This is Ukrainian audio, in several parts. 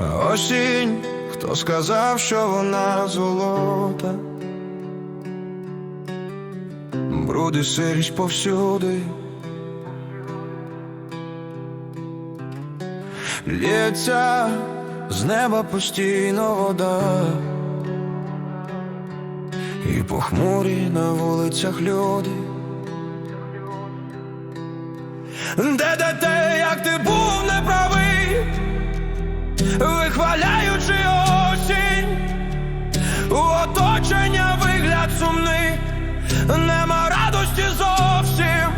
Осінь, хто сказав, що вона золота, бруди сирість повсюди. Лється з неба постійно вода, і похмурі на вулицях люди. Де де те, як ти був оточення вигляд сумний, нема радості зовсім.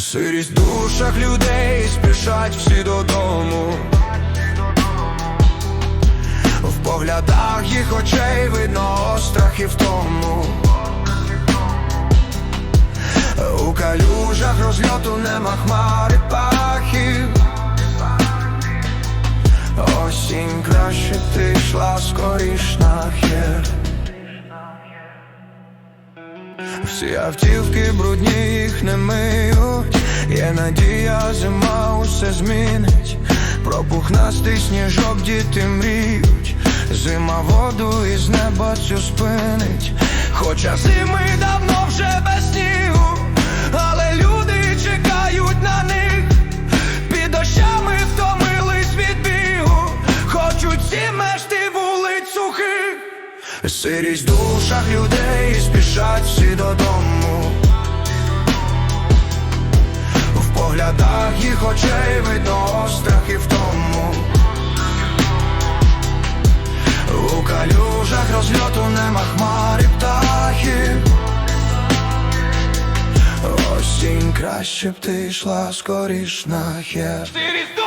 Сирість в душах людей спішать всі додому. В поглядах їх очей видно острах і втому. У калюжах розльоту нема хмари ти йшла скоріш на хер. Всі автівки брудні їх не миють, є надія, зима усе змінить. Про пухнастий сніжок діти мріють, зима воду із неба цю спинить. Хоча зими давно Сирість в душах людей спішать всі додому. В поглядах їх очей видно острах і втому. У калюжах розльоту нема хмари птахів. Осінь краще б ти йшла скоріш на хер. Сирість в